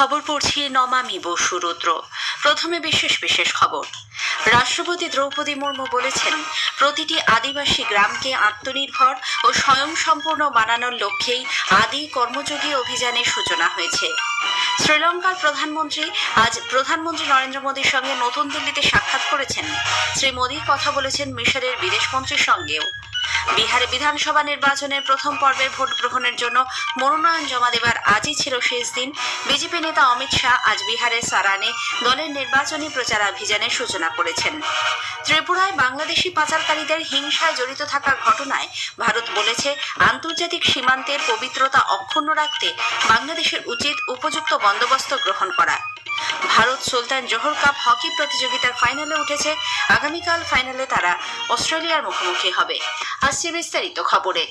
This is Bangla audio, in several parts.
খবর পড়ছি নমামি বসু রুদ্র। প্রথমে বিশেষ বিশেষ খবর। রাষ্ট্রপতি দ্রৌপদী মুর্মু বলেছেন, প্রতিটি আদিবাসী গ্রামকে আত্মনির্ভর ও স্বয়ংসম্পূর্ণ বানানোর লক্ষ্যেই আদি কর্মযোগী অভিযানের সূচনা হয়েছে। শ্রীলঙ্কার প্রধানমন্ত্রী আজ প্রধানমন্ত্রী নরেন্দ্র মোদীর সঙ্গে নতুন দিল্লিতে সাক্ষাৎ করেছেন। শ্রী মোদী কথা বলেছেন মিশরের বিদেশমন্ত্রীর সঙ্গেও। বিহারে বিধানসভা নির্বাচনের প্রথম পর্বে ভোট গ্রহণের জন্য মনোনয়ন জমা দেবার আজই ছিল শেষ দিন। বিজেপি নেতা অমিত শাহ আজ বিহারের সারানে দলের নির্বাচনী প্রচারাভিযানের সূচনা করেছেন। ত্রিপুরায় বাংলাদেশি পাচারকারীদের হিংসায় জড়িত থাকার ঘটনায় ভারত বলেছে, আন্তর্জাতিক সীমান্তের পবিত্রতা অক্ষুণ্ণ রাখতে বাংলাদেশের উচিত উপযুক্ত বন্দোবস্ত গ্রহণ করা। Bharat Sultan Johor cup hockey প্রতিযোগিতার ফাইনালে উঠেছে। আগামীকাল ফাইনালে তারা অস্ট্রেলিয়ার মুখোমুখি হবে। আসছে বিস্তারিত খবরে।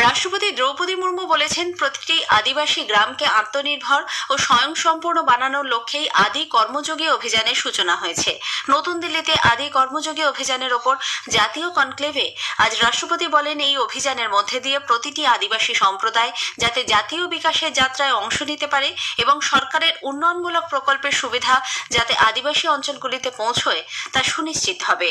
রাষ্ট্রপতি দ্রৌপদী মুর্মু বলেছেন, প্রতিটি আদিবাসী গ্রামকে আত্মনির্ভর ও স্বয়ংসম্পূর্ণ বানানোর লক্ষ্যেই আদি কর্মযোগী অভিযানের সূচনা হয়েছে। নতুন দিল্লিতে আদি কর্মযোগী অভিযানের ওপর জাতীয় কনক্লেভে আজ রাষ্ট্রপতি বলেন, এই অভিযানের মধ্যে দিয়ে প্রতিটি আদিবাসী সম্প্রদায় যাতে জাতীয় বিকাশের যাত্রায় অংশ নিতে পারে এবং সরকারের উন্নয়নমূলক প্রকল্পের সুবিধা যাতে আদিবাসী অঞ্চলগুলিতে পৌঁছয় তা সুনিশ্চিত হবে।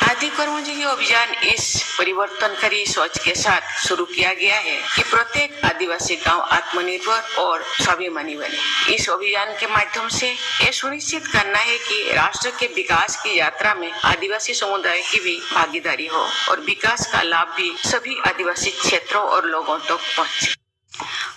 आदि कर्मयोगी अभियान इस परिवर्तनकारी सोच के साथ शुरू किया गया है कि प्रत्येक आदिवासी गाँव आत्मनिर्भर और स्वाभिमानी बने। इस अभियान के माध्यम से ये सुनिश्चित करना है कि राष्ट्र के विकास की यात्रा में आदिवासी समुदाय की भी भागीदारी हो और विकास का लाभ भी सभी आदिवासी क्षेत्रों और लोगों तक पहुँचे।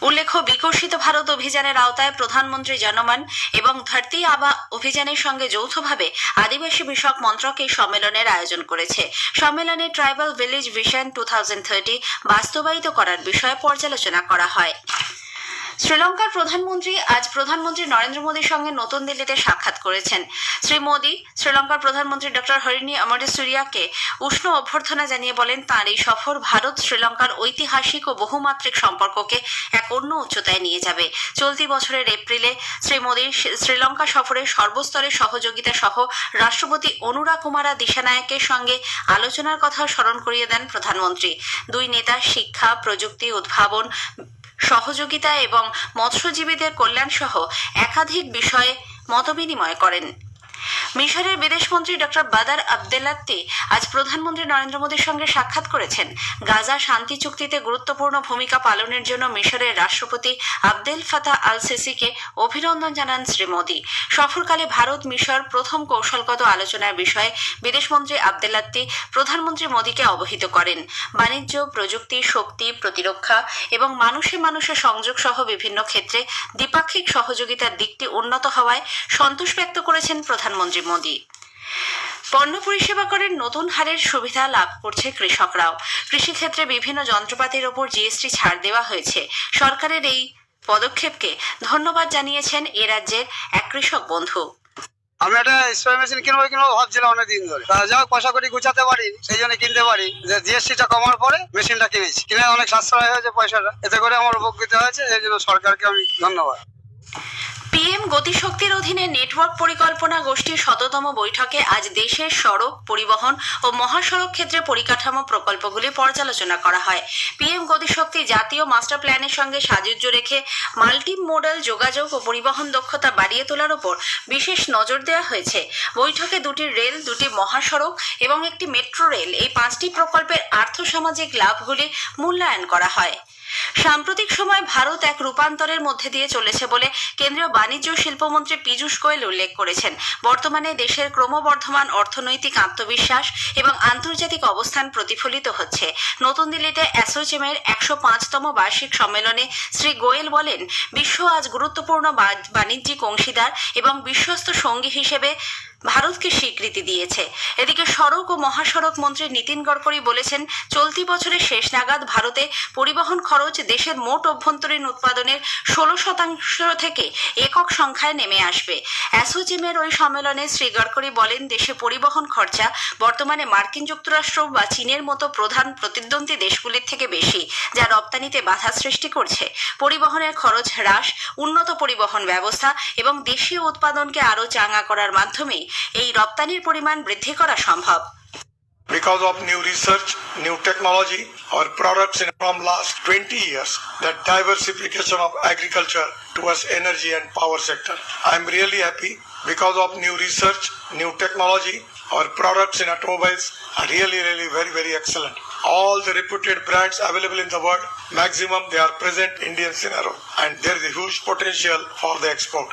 উল্লেখ্য, বিকশিত ভারত অভিযানের আওতায় প্রধানমন্ত্রী জনমান এবং ধরতি আবা অভিযানের সঙ্গে যৌথভাবে আদিবাসী বিষয়ক মন্ত্রক এই সম্মেলনের আয়োজন করেছে। সম্মেলনে ট্রাইবাল ভিলেজ ভিশন টু বাস্তবায়িত করার বিষয়ে পর্যালোচনা করা হয়। শ্রীলঙ্কার প্রধানমন্ত্রী আজ প্রধানমন্ত্রী নরেন্দ্র মোদীর সঙ্গে নতুন দিল্লিতে সাক্ষাৎ করেছেন। শ্রী মোদী শ্রীলঙ্কার প্রধানমন্ত্রী ডক্টর হরিণী অমরেশ্বরিয়াকে উষ্ণ অভ্যর্থনা জানিয়ে বলেন, তাঁর এই সফর ভারত, শ্রীলঙ্কার ঐতিহাসিক ও বহুমাত্রিক সম্পর্ককে এক অন্য উচ্চতায় নিয়ে যাবে। চলতি বছরের এপ্রিলে শ্রী মোদীর শ্রীলঙ্কা সফরে সর্বস্তরের সহযোগিতা সহ রাষ্ট্রপতি অনুরা কুমারা দিশানায়কের সঙ্গে আলোচনার কথা স্মরণ করিয়ে দেন প্রধানমন্ত্রী। দুই নেতা শিক্ষা, প্রযুক্তি, উদ্ভাবন সহযোগিতা এবং মৎস্যজীবীদের কল্যাণসহ একাধিক বিষয়ে মতবিনিময় করেন। মিশরের বিদেশমন্ত্রী ডক্টর বাদার আবদেলাত্তি আজ প্রধানমন্ত্রী নরেন্দ্র মোদীর সঙ্গে সাক্ষাৎ করেছেন। গাজা শান্তি চুক্তিতে গুরুত্বপূর্ণ ভূমিকা পালনের জন্য মিশরের রাষ্ট্রপতি আবদেল ফাতা আল সিসিকে অভিনন্দন জানান শ্রী মোদী। সফরকালে ভারত মিশর প্রথম কৌশলগত আলোচনার বিষয়ে বিদেশমন্ত্রী আবদেলাত্তি প্রধানমন্ত্রী মোদীকে অবহিত করেন। বাণিজ্য, প্রযুক্তি, শক্তি, প্রতিরক্ষা এবং মানুষে মানুষে সংযোগ সহ বিভিন্ন ক্ষেত্রে দ্বিপাক্ষিক সহযোগিতার দিকটি উন্নত হওয়ায় সন্তোষ ব্যক্ত করেছেন প্রধানমন্ত্রী মোদী। পণ্য পরিষেবা করের নতুন হারের সুবিধা লাভ করছে কৃষকরাও। কৃষিক্ষেত্রে বিভিন্ন যন্ত্রপাতির ওপর জিএসটি ছাড় দেওয়া হয়েছে। সরকারের এই পদক্ষেপকে ধন্যবাদ জানিয়েছেন এ রাজ্যের এক কৃষক বন্ধু। আমি একটা স্প্রে মেশিন কিনবো কিনবো ভাবছিলাম অনেকদিন ধরে। তা যাই হোক পয়সা করি গুছাতে পারি, সেই জন্য কিনতে পারি। যে জিএসটিটা কমার পরে মেশিনটা কিনেছি। কিনে অনেক সাশ্রয় হয়েছে পয়সাটা। এতে করে আমার উপকৃত হয়েছে, এই জন্য সরকারকে আমি ধন্যবাদ। পিএম গতিশক্তির অধীনে নেটওয়ার্ক পরিকল্পনা গোষ্ঠীর শততম বৈঠকে আজ দেশের সড়ক, পরিবহন ও মহাসড়ক ক্ষেত্রে পরিকাঠামো প্রকল্পগুলি পর্যালোচনা করা হয়। পিএম গতিশক্তি জাতীয় মাস্টার প্ল্যানের সঙ্গে সাযুজ্য রেখে মাল্টি মোডাল যোগাযোগ ও পরিবহন দক্ষতা বাড়িয়ে তোলার ওপর বিশেষ নজর দেওয়া হয়েছে। বৈঠকে দুটি রেল, দুটি মহাসড়ক এবং একটি মেট্রো রেল এই পাঁচটি প্রকল্পের আর্থসামাজিক লাভগুলি মূল্যায়ন করা হয়। সাম্প্রতিক সময় ভারত এক রূপান্তরের মধ্যে দিয়ে চলেছে বলে কেন্দ্রীয় বাণিজ্য শিল্পমন্ত্রী পীযূষ গোয়েল উল্লেখ করেছেন। বর্তমানে দেশের ক্রমবর্ধমান অর্থনৈতিক আত্মবিশ্বাস এবং আন্তর্জাতিক অবস্থান প্রতিফলিত হচ্ছে। নতুন দিল্লিতে অ্যাসোচেমের একশো পাঁচতম বার্ষিক সম্মেলনে শ্রী গোয়েল বলেন, বিশ্ব আজ গুরুত্বপূর্ণ বাণিজ্যিক অংশীদার এবং বিশ্বস্ত সঙ্গী হিসেবে ভারতকে স্বীকৃতি দিয়েছে। এদিকে সড়ক ও মহাসড়ক মন্ত্রী নীতিন গডকরি বলেছেন, চলতি বছরের শেষ নাগাদ ভারতে পরিবহন খরচ দেশের মোট অভ্যন্তরীণ উৎপাদনের ষোলো শতাংশ থেকে একক সংখ্যায় নেমে আসবে। অ্যাসোচেমের ওই সম্মেলনে শ্রী গডকরি বলেন, দেশে পরিবহন খরচা বর্তমানে মার্কিন যুক্তরাষ্ট্র বা চীনের মতো প্রধান প্রতিদ্বন্দ্বী দেশগুলির থেকে বেশি। যা বাধা সৃষ্টি করছে পরিবহনের খরচ হ্রাস উন্নত পরিবহন ব্যবস্থা এবং দেশীয় উৎপাদনকে আরও চাঙ্গা করার মাধ্যমেই এই রপ্তানির পরিমাণ বৃদ্ধি করা সম্ভব because of new research, new technology, our products in from last 20 years, that diversification of agriculture towards energy and power sector. I'm really happy because of new research, new technology, our products in automobiles are really, really very, very excellent. All the reputed brands available in the world, maximum they are present in Indian scenario, and there is a huge potential for the export.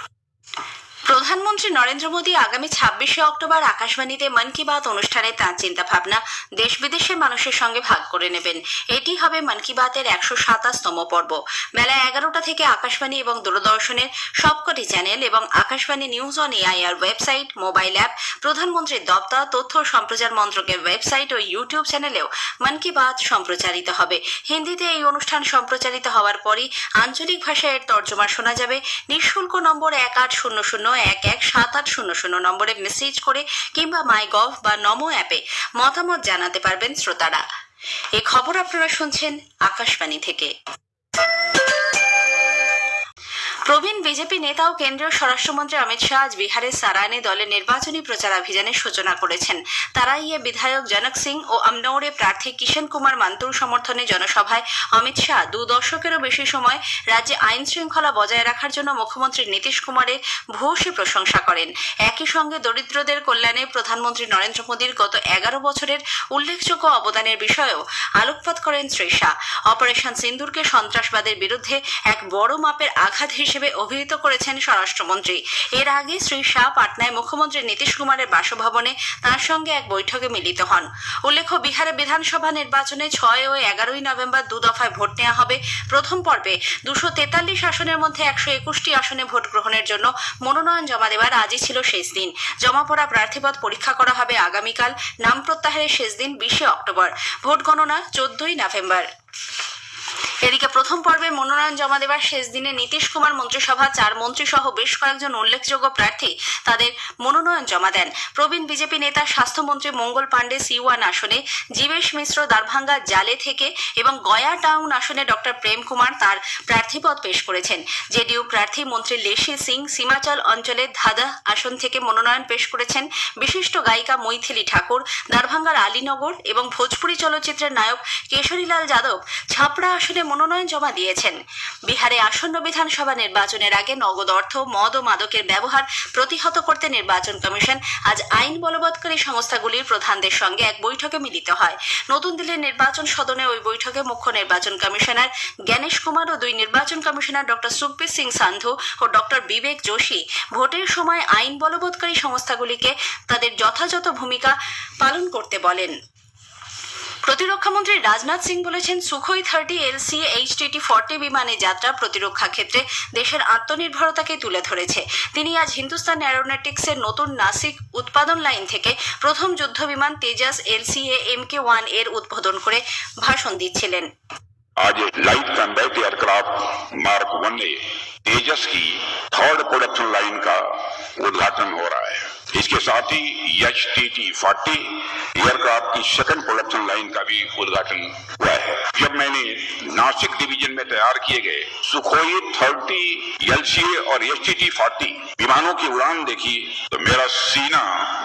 প্রধানমন্ত্রী নরেন্দ্র মোদী আগামী ছাব্বিশে অক্টোবর আকাশবাণীতে মন কি বাত অনুষ্ঠানে তাঁর চিন্তা ভাবনা দেশ বিদেশের মানুষের সঙ্গে ভাগ করে নেবেন। এটি হবে মন কি বাতের একশো সাতাশতম পর্ব। বেলা এগারোটা থেকে আকাশবাণী এবং দূরদর্শনের সবকটি চ্যানেল এবং Akashvani news on AIR website, mobile app প্রধানমন্ত্রীর দপ্তর, তথ্য সম্প্রচার মন্ত্রকের ওয়েবসাইট ও ইউটিউব চ্যানেলেও মন কি বাত সম্প্রচারিত হবে। হিন্দিতে এই অনুষ্ঠান সম্প্রচারিত হওয়ার পরই আঞ্চলিক ভাষায় এর তর্জমা শোনা যাবে। নিঃশুল্ক নম্বর এক আট শূন্য শূন্য এক এক সাত আট শূন্য শূন্য নম্বরে মেসেজ করে কিংবা মাই গভ বা নমো অ্যাপে মতামত জানাতে পারবেন শ্রোতারা। এ খবর আপনারা শুনছেন আকাশবাণী থেকে। প্রবীণ বিজেপি নেতা ও কেন্দ্রীয় স্বরাষ্ট্রমন্ত্রী অমিত শাহ আজ বিহারের সারায়নে দলের নির্বাচনী প্রচারাভিযানের সূচনা করেছেন। তারাইয়ে বিধায়ক জনক সিং ও আমনৌরে প্রার্থী কিষণ কুমার মান্তুর সমর্থনে জনসভায় অমিত শাহ দু দশকেরও বেশি সময় রাজ্যে আইন শৃঙ্খলা বজায় রাখার জন্য মুখ্যমন্ত্রী নীতিশ কুমারের ভূয়সী প্রশংসা করেন। একই সঙ্গে দরিদ্রদের কল্যাণে প্রধানমন্ত্রী নরেন্দ্র মোদীর গত এগারো বছরের উল্লেখযোগ্য অবদানের বিষয়েও আলোকপাত করেন শ্রী শাহ। অপারেশন সিন্দুরকে সন্ত্রাসবাদের বিরুদ্ধে এক বড় মাপের আঘাত হিসেবে অভিহিত করেছেন স্বরাষ্ট্রমন্ত্রী। এর আগে শ্রী শাহ পাটনায় মুখ্যমন্ত্রী নীতিশ কুমারের বাসভবনে তার সঙ্গে এক বৈঠকে মিলিত হন। উল্লেখ্য, বিহারে বিধানসভা নির্বাচনে ছয় ও এগারোই নভেম্বর দু দফায় ভোট নেওয়া হবে। প্রথম পর্বে দুশো তেতাল্লিশ আসনের মধ্যে একশো একুশটি আসনে ভোট গ্রহণের জন্য মনোনয়ন জমা দেওয়ার আজই ছিল শেষ দিন। জমা পড়া প্রার্থীপদ পরীক্ষা করা হবে আগামীকাল, নাম প্রত্যাহারের শেষ দিন বিশে অক্টোবর। ভোট গণনা চোদ্দই নভেম্বর। এদিকে প্রথম পর্বে মনোনয়ন জমা দেওয়ার শেষ দিনে নীতিশ কুমার মন্ত্রিসভা, চার মন্ত্রী সহ বেশ কয়েকজন উল্লেখযোগ্য প্রার্থী তাদের মনোনয়ন জমা দেন। প্রবীণ বিজেপি নেতা, স্বাস্থ্যমন্ত্রী মঙ্গল পাণ্ডে সি ওয়ান আসনে, জীবেশ মিশ্র দারভাঙ্গা জালে থেকে এবং গয়া টাউন আসনে ডক্টর প্রেম কুমার তার প্রার্থীপদ পেশ করেছেন। জেডিইউ প্রার্থী মন্ত্রী লেশি সিং সীমাচল অঞ্চলের ধাদা আসন থেকে মনোনয়ন পেশ করেছেন। বিশিষ্ট গায়িকা মৈথিলি ঠাকুর, দারভাঙ্গার আলীনগর এবং ভোজপুরি চলচ্চিত্রের নায়ক কেশরীলাল যাদব ছাপড়া আসনে মনোনয়ন জমা দিয়েছেন। বিহারে আসন্ন বিধানসভা নির্বাচনের আগে নগদ অর্থ, মদ ও মাদকের ব্যবহার প্রতিহত করতে নির্বাচন কমিশন আজ আইন বলবৎকারী সংস্থাগুলির প্রধানদের সঙ্গে এক বৈঠকে মিলিত হয়। নতুন দিল্লির নির্বাচন সদনে ওই বৈঠকে মুখ্য নির্বাচন কমিশনার জ্ঞানেশ কুমার ও দুই নির্বাচন কমিশনার ডক্টর সুখবীর সিং সান্ধু ও ডক্টর বিবেক যোশী ভোটের সময় আইন বলবৎকারী সংস্থাগুলিকে তাদের যথাযথ ভূমিকা পালন করতে বলেন। প্রতিরক্ষামন্ত্রী রাজনাথ সিং বলেছেন, Sukhoi thirty LC HTT forty বিমানে যাত্রা প্রতিরক্ষা ক্ষেত্রে দেশের আত্মনির্ভরতাকে তুলে ধরেছে। তিনি আজ হিন্দুস্তান অ্যারোনটিক্সের নতুন নাসিক উৎপাদন লাইন থেকে প্রথম যুদ্ধ বিমান তেজাস এলসিএ এম কে ওয়ানের উদ্বোধন করে ভাষণ দিচ্ছিলেন। आज light combat aircraft mark one A Tejas की थर्ड प्रोडक्शन लाइन का उद्घाटन हो रहा है। इसके साथ ही H T T forty aircraft की सेकंड प्रोडक्शन लाइन का भी उद्घाटन हुआ है। जब मैंने नासिक डिवीज़न में तैयार किए गए, सुखोई थर्टी एल और एच टी टी फोर्टी विमानों की उड़ान देखी तो मेरा सीना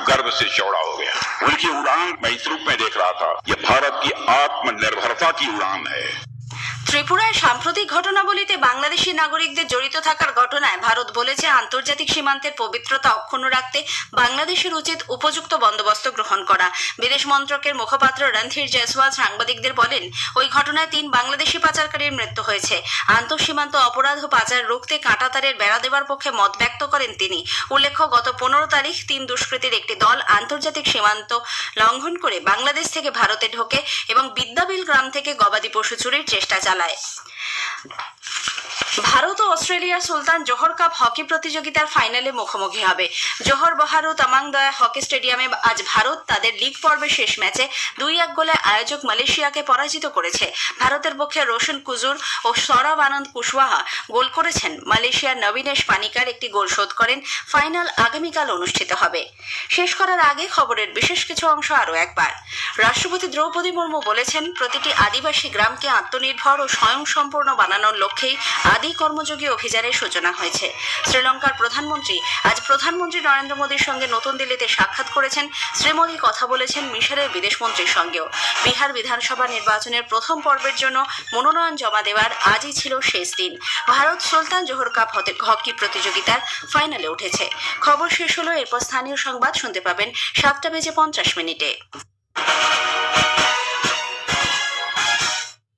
गर्व से चौड़ा हो गया। उनकी उड़ान मैं इस रूप में देख रहा था ये भारत की आत्मनिर्भरता की उड़ान है। ত্রিপুরায় সাম্প্রতিক ঘটনাবলিতে বাংলাদেশি নাগরিকদের জড়িত থাকার ঘটনায় ভারত বলেছে আন্তর্জাতিক সীমান্তের পবিত্রতা অক্ষুণ্ণ রাখতে বাংলাদেশের উচিত উপযুক্ত বন্দোবস্ত গ্রহণ করা। বিদেশ মন্ত্রকের মুখপাত্র রণধীর জয়সওয়াল সাংবাদিকদের বলেন, ওই ঘটনায় তিন বাংলাদেশি পাচারকারীর মৃত্যু হয়েছে। আন্তঃসীমান্ত অপরাধ ও পাচার রুখতে কাঁটাতারের বেড়া দেওয়ার পক্ষে মত ব্যক্ত করেন তিনি। উল্লেখ্য, গত পনেরো তারিখ তিন দুষ্কৃতীর একটি দল আন্তর্জাতিক সীমান্ত লঙ্ঘন করে বাংলাদেশ থেকে ভারতে ঢোকে এবং বিদ্যাবিল গ্রাম থেকে গবাদি পশু চুরির চেষ্টা চালায়। Nice. ভারত ও অস্ট্রেলিয়ার সুলতান জোহর কাপ হকি প্রতিযোগিতার ফাইনালে মুখোমুখি হবে। জোহর, বাহারু, তামাংদয়া হকি স্টেডিয়ামে আজ ভারত তাদের লিগ পর্বের শেষ ম্যাচে দুই এক গোলে আয়োজক মালয়েশিয়াকে পরাজিত করেছে। ভারতের পক্ষে রোশন কুজুর ও সৌরভ আনন্দ কুশওয়াহা গোল করেছেন। মালয়েশিয়ার নবীনেশ পানিকার একটি গোল শোধ করেন। ফাইনাল আগামীকাল অনুষ্ঠিত হবে। শেষ করার আগে খবরের বিশেষ কিছু অংশ আরও একবার। রাষ্ট্রপতি দ্রৌপদী মুর্মু বলেছেন, প্রতিটি আদিবাসী গ্রামকে আত্মনির্ভর ও স্বয়ংসম্পূর্ণ বানানোর লক্ষ্যেই আদি কর্মযোগী অভিযানের সূচনা হয়েছে। শ্রীলঙ্কার প্রধানমন্ত্রী আজ প্রধানমন্ত্রী নরেন্দ্র মোদীর সঙ্গে নতুন দিল্লিতে সাক্ষাৎ করেছেন। শ্রী মোদী কথা বলেছেন মিশরের বিদেশমন্ত্রীর সঙ্গেও। বিহার বিধানসভা নির্বাচনের প্রথম পর্বের জন্য মনোনয়ন জমা দেওয়ার আজই ছিল শেষ দিন। Bharat Sultan Johor cup hockey প্রতিযোগিতার ফাইনালে উঠেছে। খবর শেষ হলো, এরপর স্থানীয় সংবাদ শুনতে পাবেন সাতটা বেজে পঞ্চাশ মিনিটে।